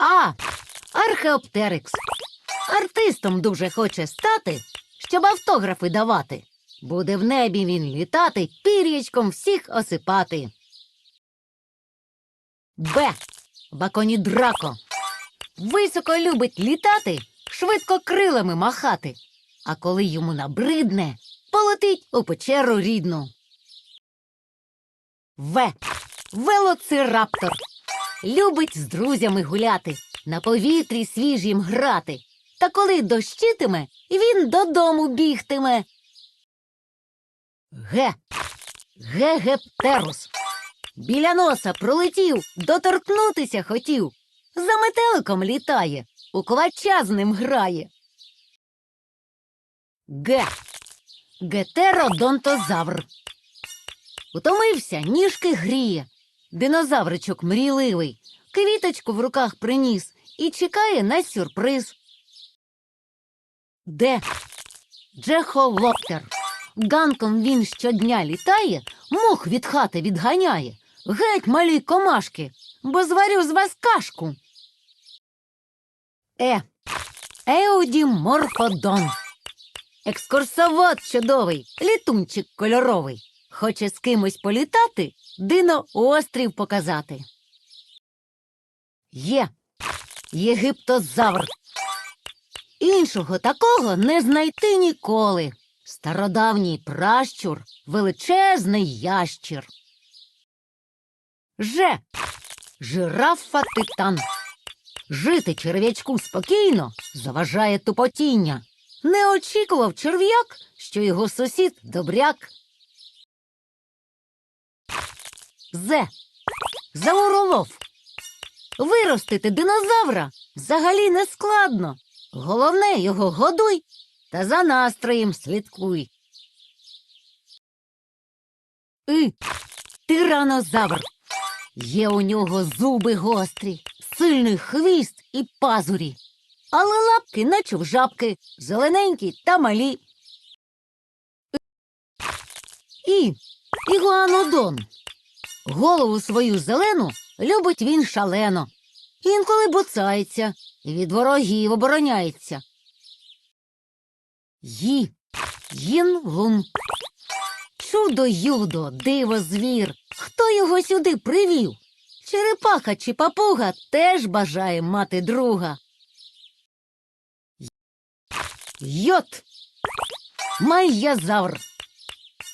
А. Археоптерикс. Артистом дуже хоче стати, щоб автографи давати. Буде в небі він літати, пір'ячком всіх осипати. Б. Баконідрако. Високо любить літати, швидко крилами махати. А коли йому набридне, полетить у печеру рідну. В. Велоцираптор. Любить з друзями гуляти, на повітрі свіжім грати. Та коли дощитиме, він додому бігтиме. Ге. Гегептерус. Біля носа пролетів, доторкнутися хотів. За метеликом літає, у ковача з ним грає. Г. Гетеродонтозавр. Утомився, ніжки гріє. Динозавричок мрійливий, квіточку в руках приніс і чекає на сюрприз. Де? Джехолоптер. Ганком він щодня літає, мух від хати відганяє. Геть малі комашки, бо зварю з вас кашку. Е. Еудіморфодон. Екскурсовод чудовий, літунчик кольоровий. Хоче з кимось політати, дино острів показати. Є. Єгиптозавр. Іншого такого не знайти ніколи. Стародавній пращур, величезний ящір. Ж. Жирафа титан. Жити черв'ячку спокійно заважає тупотіння. Не очікував черв'як, що його сусід добряк. Зе. Зауролов. Виростити динозавра взагалі не складно. Головне його годуй та за настроєм слідкуй. І. Тиранозавр. Є у нього зуби гострі, сильний хвіст і пазурі, але лапки, наче в жабки, зелененькі та малі. І. Ігуанодон. Голову свою зелену любить він шалено. Інколи буцається від ворогів обороняється. Ї. Їн-лун. Чудо юдо, диво звір. Хто його сюди привів? Черепаха чи папуга теж бажає мати друга. Йот. Майязавр.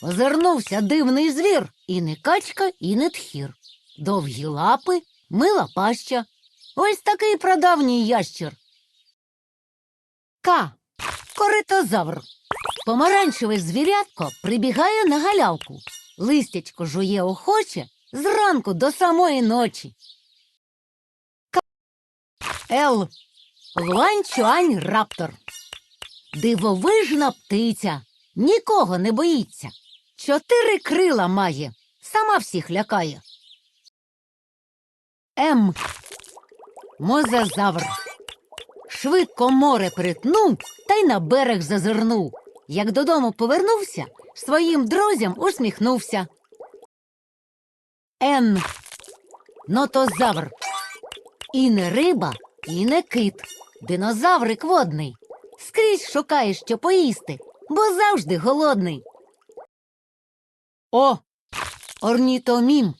Озирнувся дивний звір, і не качка, і не тхір. Довгі лапи, мила паща. Ось такий прадавній ящір. К. Коритозавр. Помаранчеве звірятко прибігає на галявку. Листячко жує охоче зранку до самої ночі. К. Л. Луанчуань раптор. Дивовижна птиця. Нікого не боїться. Чотири крила має, сама всіх лякає. М. Мозазавр. Швидко море перетнув та й на берег зазирнув. Як додому повернувся, своїм друзям усміхнувся. Н. Нотозавр. І не риба, і не кит. Динозаврик водний. Скрізь шукає, що поїсти, бо завжди голодний. О. Орнітомім.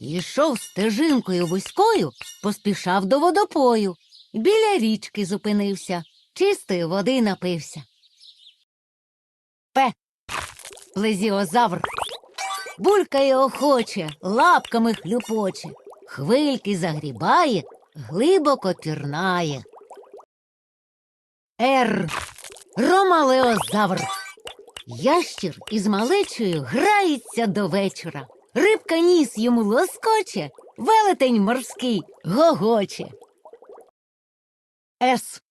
Йшов стежинкою вузькою, поспішав до водопою. Біля річки зупинився, чистої води напився. П. Плезіозавр. Булькає охоче, лапками хлюпоче, хвильки загрібає, глибоко пірнає. Р. Ромалеозавр. Ящір із малечою грається до вечора. Рибка ніс йому лоскоче, велетень морський гогоче. С.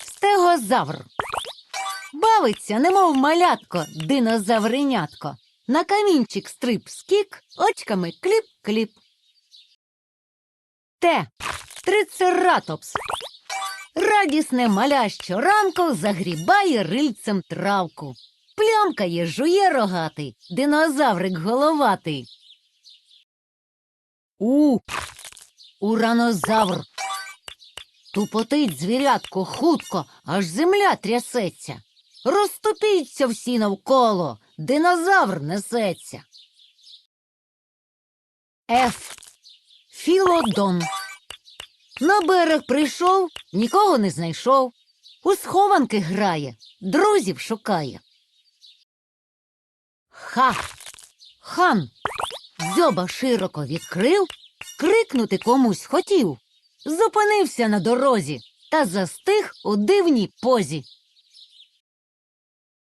Стегозавр. Бавиться, немов малятко, динозавринятко. На камінчик стрип скік, очками кліп-кліп. Т. Трицератопс. Радісне маля щоранку загрібає рильцем травку. Плямкає, жує рогатий, динозаврик головатий. У. Уранозавр. Тупотить звірятко хутко, аж земля трясеться. Розступіться всі навколо, динозавр несеться. Ф. Філодон. На берег прийшов, нікого не знайшов. У схованки грає, друзів шукає. Ха. Хан. Дзьоба широко відкрив, крикнути комусь хотів. Зупинився на дорозі та застиг у дивній позі.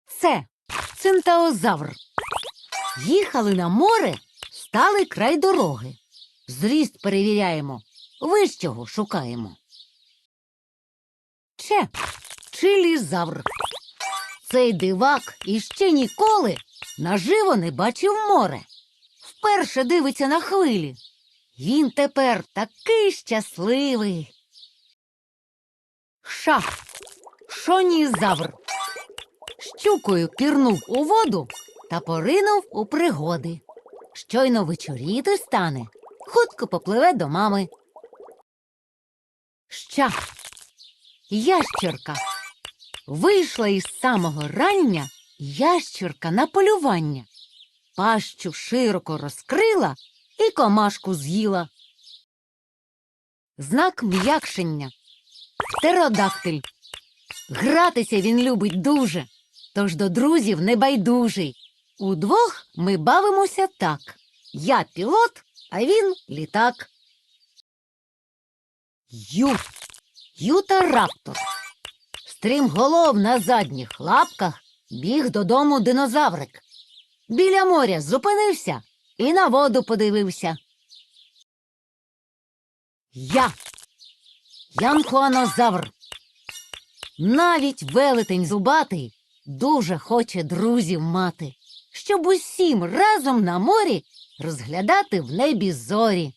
Це цинтаозавр. Їхали на море, стали край дороги. Зріст перевіряємо, вищого шукаємо. Че чилізавр. Цей дивак іще ніколи наживо не бачив море. Вперше дивиться на хвилі. Він тепер такий щасливий. Ша. Шонізавр. Щукою пірнув у воду та поринув у пригоди. Щойно вечоріти стане, хутко попливе до мами. Ща. Ящерка. Вийшла із самого рання ящерка на полювання. Пащу широко розкрила і комашку з'їла. Знак м'якшення. Птеродактиль. Гратися він любить дуже, тож до друзів небайдужий. Удвох ми бавимося так. Я пілот, а він літак. Ю. Юта-раптор. Стрімголов на задніх лапках біг додому динозаврик. Біля моря зупинився і на воду подивився. Я. Янхуанозавр. Навіть велетень зубатий дуже хоче друзів мати, щоб усім разом на морі розглядати в небі зорі.